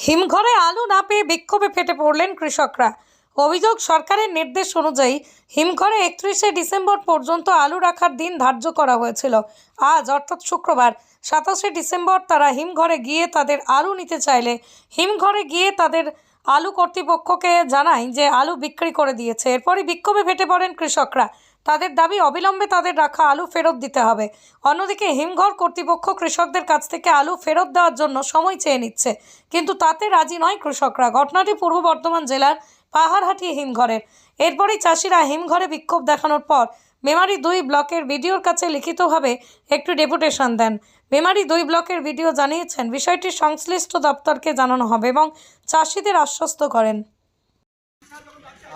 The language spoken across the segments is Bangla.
হিমঘরে আলু না পেয়ে বিক্ষোভে ফেটে পড়লেন কৃষকরা। অভিযোগ সরকারের নির্দেশ অনুযায়ী হিমঘরে একত্রিশে ডিসেম্বর পর্যন্ত আলু রাখার দিন ধার্য করা হয়েছিল। আজ, অর্থাৎ শুক্রবার, সাতাশে ডিসেম্বর তারা হিমঘরে গিয়ে তাদের আলু নিতে চাইলে, হিমঘরে গিয়ে তাদের আলু কর্তৃপক্ষকে জানায় যে আলু বিক্রি করে দিয়েছে। এরপরই বিক্ষোভে ফেটে পড়েন কৃষকরা। তাদের দাবি, অবিলম্বে তাদের রাখা আলু ফেরত দিতে হবে। অন্যদিকে হিমঘর কর্তৃপক্ষ কৃষকদের কাছ থেকে আলু ফেরত দেওয়ার জন্য সময় চেয়ে নিচ্ছে। কিন্তু তাতে রাজি নয় কৃষকরা। ঘটনাটি পূর্ব বর্ধমান জেলার পাহাড়হাটি হিমঘরের। এরপরই চাষিরা হিমঘরে বিক্ষোভ দেখানোর পর মেমারি দুই ব্লকের ভিডিওর কাছে লিখিতভাবে একটি ডেপুটেশন দেন। মেমারি দুই ব্লকের ভিডিও জানিয়েছেন, বিষয়টি সংশ্লিষ্ট দপ্তরকে জানানো হবে এবং চাষিদের আশ্বস্ত করেন।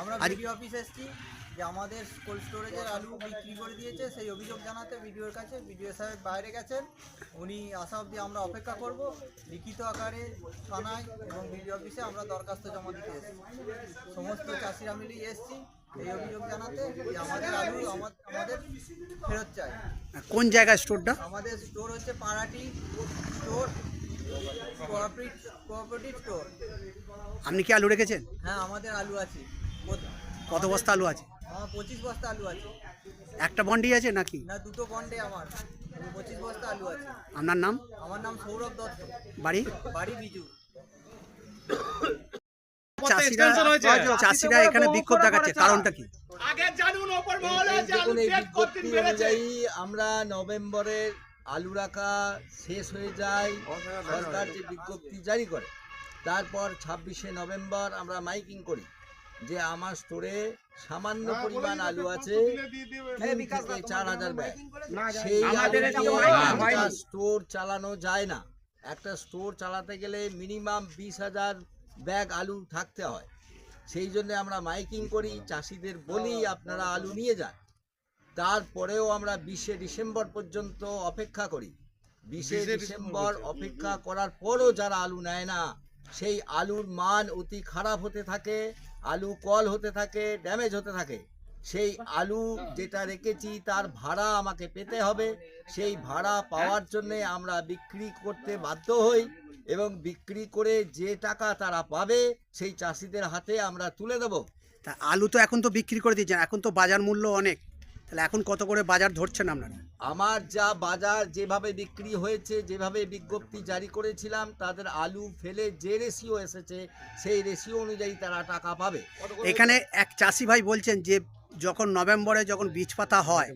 আমরা এসেছি। যে আমাদের কোল্ড স্টোরেজের আলু বিক্রি করে দিয়েছে সেই অভিযোগ জানাতে বিডিওর কাছে বিডিও সাহেব বাইরে গেছেন। উনি আসা অবধি আমরা অপেক্ষা করব। লিখিত আকারে থানায় এবং বিডিও অফিসে আমরা দরখাস্ত জমা দিতে এসেছি। সমস্ত চাষিরা মিলিয়ে এসেছি এই অভিযোগ জানাতে যে আমাদের আলু আমাদের ফেরত চাই। কোন জায়গায় স্টোরটা? আমাদের স্টোর হচ্ছে পাড়াটি স্টোর কোঅপারেটিভ স্টোর আপনি কি আলু রেখেছেন? হ্যাঁ আমাদের আলু আছে। কত বস্তা আলু আছে? আমার পঁচিশ বস্তা আলু আছে। একটা বন্ডি আছে নাকি? না দুটো বন্ডে আমার। পঁচিশ বস্তা আলু আছে। আপনার নাম? আমার নাম সৌরভ দত্ত। বাড়ি? বাড়ি বিজু। চাষিরা চাষিরা এখানে বিক্ষোভ দেখাচ্ছে কারণটা কি? দেখুন এই বিজ্ঞপ্তি অনুযায়ী আমরা নভেম্বরের আলু রাখা শেষ হয়ে যায়। সরকার যে বিজ্ঞপ্তি জারি করে তারপর ছাব্বিশে নভেম্বর আমরা মাইকিং করি। যে আমার স্টোরে সামান্য পরিমাণ আলু আছে চার হাজার ব্যাগ সেই স্টোর চালানো যায় না। একটা স্টোর চালাতে গেলে মিনিমাম বিশ হাজার ব্যাগ আলু থাকতে হয়। সেই জন্য আমরা মাইকিং করি চাষিদের বলি আপনারা আলু নিয়ে যান। তারপরেও আমরা বিশে ডিসেম্বর পর্যন্ত অপেক্ষা করি। বিশে ডিসেম্বর অপেক্ষা করার পরও যারা আলু নেয় না সেই আলুর মান অতি খারাপ হতে থাকে। আলু কল হতে থাকে ড্যামেজ হতে থাকে। সেই আলু যেটা রেখেছি, তার ভাড়া আমাকে পেতে হবে। সেই ভাড়া পাওয়ার জন্যে আমরা বিক্রি করতে বাধ্য হই এবং বিক্রি করে যে টাকা তারা পাবে, সেই চাষিদের হাতে আমরা তুলে দেব। তা আলু তো এখন তো বিক্রি করে দিচ্ছেন, এখন তো বাজার মূল্য অনেক। তাহলে এখন কত করে বাজার ধরছেন আপনারা? আমার যা বাজার যেভাবে বিক্রি হয়েছে যেভাবে বিজ্ঞপ্তি জারি করেছিলাম তাদের আলু ফেলে যে রেশিও এসেছে সেই রেশিও অনুযায়ী তারা টাকা পাবে। এখানে এক চাষি ভাই বলছেন যে যখন নভেম্বরে যখন বীজ পাতা হয়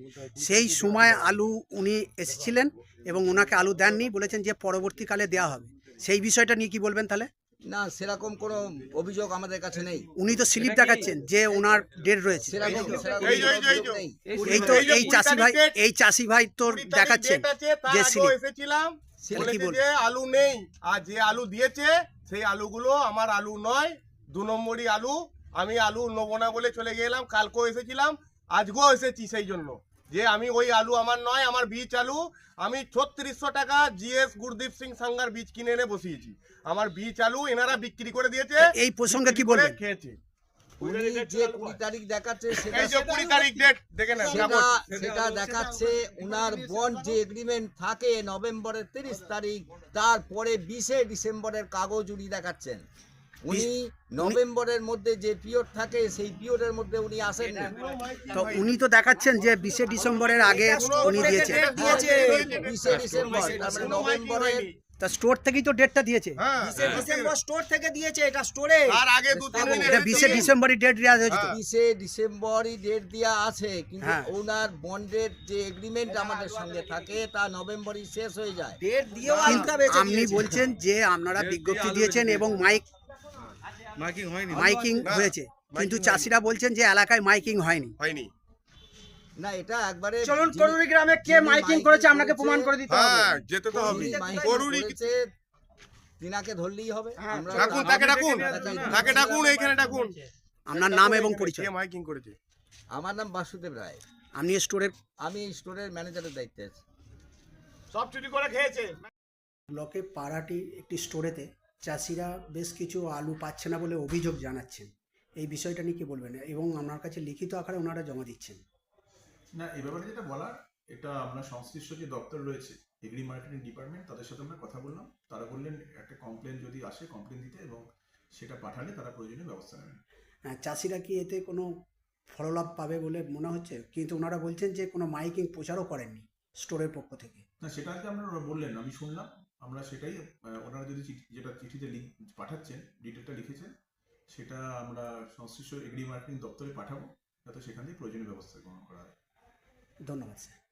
সেই সময় আলু উনি এসেছিলেন এবং ওনাকে আলু দেননি বলেছেন যে পরবর্তীকালে দেওয়া হবে। সেই বিষয়টা নিয়ে কি বলবেন তাহলে? না সেরকম কোনো অভিযোগ আমাদের কাছে নেই। উনি তো স্লিপ দেখাচ্ছেন যে ওনার ডেট রয়েছে। সেরকম সেরকম এই অভিযোগ নেই। তো এই চাষি ভাই এই চাষি ভাই তোর দেখাচ্ছেন যে স্লিপ। এসেছিলাম সেটা কি বলেছে বলব? যে আলু নেই আর যে আলু দিয়েছে সেই আলুগুলো আমার আলু নয় দু নম্বরই আলু। আমি আলু নেব না বলে চলে গেলাম কালকেও এসেছিলাম আজকেও এসেছি সেই জন্য। যে আমি ওই আলু আমার নয় আমার বীজ আলু। আমি ছত্রিশশো টাকা জিএস গুরদীপ সিং সাঙ্গার বীজ কিনে এনে বসিয়েছি। আমার বীজ আলু এনারা বিক্রি করে দিয়েছে এই প্রসঙ্গে কি বলবেন? খেয়েছে। উনি যে কুড়ি তারিখ দেখাচ্ছে সেটা এই যে কুড়ি তারিখ ডেট দেখে নেন। সেটা কাগজ। সেটা দেখাচ্ছে উনার বন্ড যে এগ্রিমেন্ট থাকে নভেম্বরের তিরিশ তারিখ তারপরে বিশে ডিসেম্বরের কাগজ উনি দেখাচ্ছেন। উনি নভেম্বরের মধ্যে যে পিরিয়ড থাকে সেই পিরিয়ডের মধ্যে উনি আসেননি তো উনি তো দেখাচ্ছেন যে বিশে ডিসেম্বরের আগে উনি দিয়েছেন। বিশে ডিসেম্বর তারপরে নভেম্বরের তা স্টোর থেকেই তো ডেটটা দিয়েছে। হ্যাঁ। ডিসেম্বর স্টোর থেকে দিয়েছে এটা স্টোরে তার আগে দু তিন দিন এটা বিশে ডিসেম্বরই ডেট দেওয়া হয়েছে। তো। ডিসেম্বরই ডেট দেওয়া আছে কিন্তু হ্যাঁ। ওনার বন্ডের যে এগ্রিমেন্ট আমাদের সঙ্গে থাকে তা নভেম্বরই শেষ হয়ে যায়। ডেট দিয়েও আপনি বলছেন যে আপনারা বিজ্ঞপ্তি দিয়েছেন এবং মাইক মাইকিং হয়নি। মাইকিং হয়েছে। কিন্তু চাষিরা বলছেন যে এলাকায় মাইকিং হয়নি। হয়নি। না এটা একবারে চলুন করুরি গ্রামে কে মাইকিং করেছে আপনাকে প্রমাণ করে দিতে হবে। হ্যাঁ যেতে তো হবে করেছে, তিনাকে ধরলেই হবে। ডাকুন তাকে ডাকুন তাকে ডাকুন এইখানে ডাকুন। আপনার নাম এবং পরিচয়। কে মাইকিং করেছে? আমার নাম বাসুদেব রায়। আমি স্টোরের আমি স্টোরের ম্যানেজারের দায়িত্বে আছি। সব চুরি করে খেয়েছে। ব্লকে পাড়াটি একটি স্টোরেতে চাষিরা বেশ কিছু আলু পাচ্ছে না বলে অভিযোগ জানাচ্ছেন। এই বিষয়টা নিয়ে কি বলবেন? এবং আপনার কাছে লিখিত আকারে ওনারা জমা দিচ্ছেন। না এ ব্যাপারে যেটা বলার এটা আপনার সংশ্লিষ্ট যে দপ্তর রয়েছে এগ্রি মার্কেটিং ডিপার্টমেন্ট তাদের সাথে আমরা কথা বললাম। তারা বললেন একটা কমপ্লেন যদি আসে কমপ্লেন দিতে এবং সেটা পাঠালে তারা প্রয়োজনীয় ব্যবস্থা নেবেন। আহ, চাষিরা কি এতে কোনো ফললাভ পাবে বলে মনে হচ্ছে? কিন্তু ওনারা বলছেন যে কোনো মাইকিং প্রচারও করেননি স্টোরের পক্ষ থেকে। না সেটা আজকে আমরা ওরা বললেন আমি শুনলাম। আমরা সেটাই ওনারা যদি যেটা চিঠিতে পাঠাচ্ছেন ডিটেলটা লিখেছেন, সেটা আমরা সংশ্লিষ্ট এগ্রি মার্কেটিং দপ্তরে পাঠাবো, যাতে সেখান প্রয়োজনীয় ব্যবস্থা গ্রহণ করা হয়। ধন্যবাদ, স্যার।